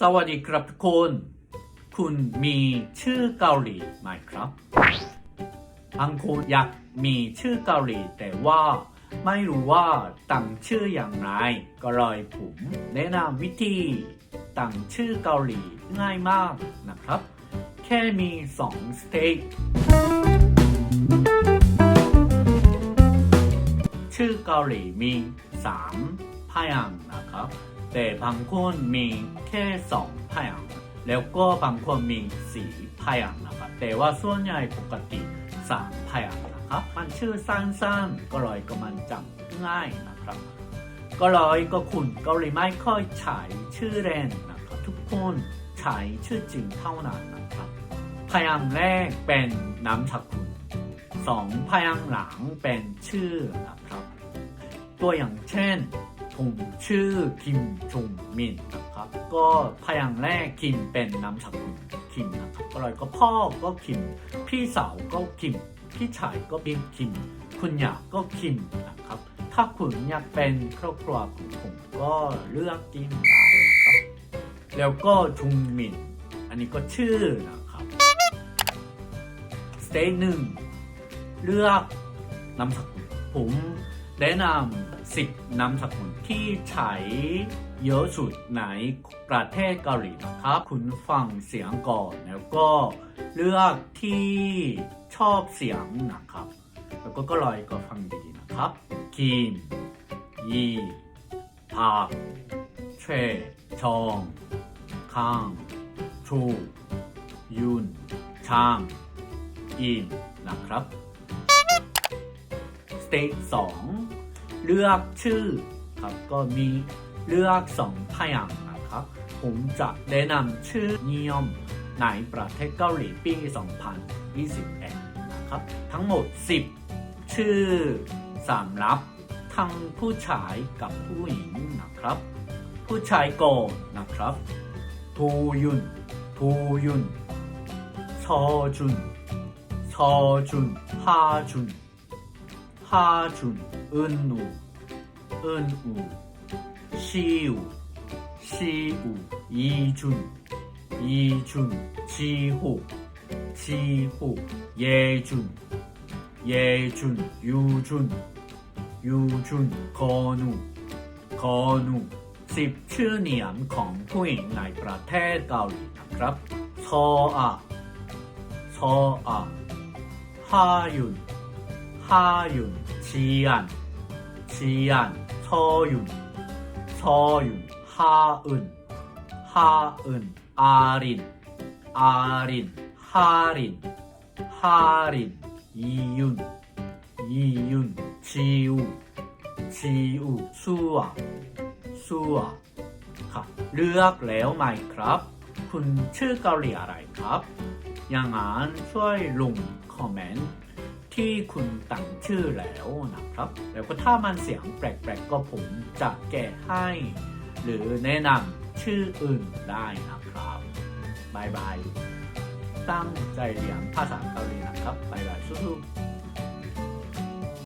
สวัสดีครับทุกคน คุณมีชื่อเกาหลีไหมครับบางคนอยากมีชื่อเกาหลี แต่ว่าไม่รู้ว่าตั้งชื่ออย่างไร ก็เลยผมแนะนำวิธีตั้งชื่อเกาหลีง่ายมากนะครับ แค่มีสองสเตจชื่อเกาหลีมีสามพยางค์นะครับ แต่บางคนมีแค่สองพยางค์แล้วก็บางคนมีสี่พยางค์นะครับแต่ว่าส่วนใหญ่ปกติสามพยางค์นะครับ มันชื่อสั้นๆก็เลยก็มันจำง่ายนะครับ ก็เลยก็คุณเกาหลีไม่ค่อยใช้ชื่อเล่นนะครับทุกคนใช้ชื่อจริงเท่านั้นนะครับพยางค์แรกเป็นนามสกุลสองพยางค์หลังเป็นชื่อนะครับ ตัวอย่างเช่น ผมชื่อคิมจงมินนะครับ ก็พยางค์แรกคิมเป็นนามสกุลคิมนะครับก็เลยก็พ่อก็คิม พี่สาวก็คิม พี่ชายก็เป็นคิม คุณยาก็คิมนะครับ ถ้าคุณอยากเป็นครอบครัวของผมก็เลือกกิมได้นะครับ แล้วก็จงมิน อันนี้ก็ชื่อนะครับสเตจหนึ่งเลือกนามสกุลผม แนะนำสิบนามสกุลที่ใช้เยอะสุดในประเทศเกาหลีนะครับ คุณฟังเสียงก่อนแล้วก็เลือกที่ชอบเสียงนะครับ แล้วก็ก็ลอยก็ฟังดีๆนะครับคิมยีผักเชชองคังชูยุนชางอินนะครับ ตจสองเลือกชื่อครับก็มีเลือกสองพยางค์นะครับ ผมจะแนะนำชื่อนิยมในประเทศเกาหลีปี 2021 นะครับ ทั้งหมด 10 ชื่อสำหรับทั้งผู้ชายกับผู้หญิงนะครับ ผู้ชายก่อนนะครับทูยุนทูยุนชอจุนชอจุนฮาจุน 하준, 은우, 은우, 시우, 시우, 이준, 이준, 지호, 지호, 예준, 예준, 유준, 유준, 건우, 건우 สิบชื่อเนียมของผู้หญิงในประเทศเกาหลีนะครับชออะชออะฮายุน 하윤, 지안, 지안, 서윤, 서윤, 하은, 하은, 아린, 아린, 하린, 하린, 이윤, 이윤, 지우, 지우, 수아, 수아. ค่ะเลือกแล้วไหมครับ คุณชื่อเกาหลีอะไรครับ อย่างนั้นช่วยลงคอมเมนต์ ที่คุณตั้งชื่อแล้วนะครับ แล้วก็ถ้ามันเสียงแปลกๆก็ผมจะแก้ให้ หรือแนะนำชื่ออื่นได้นะครับบายบายตั้งใจเรียนภาษาเกาหลีนะครับบายบายสู้ๆ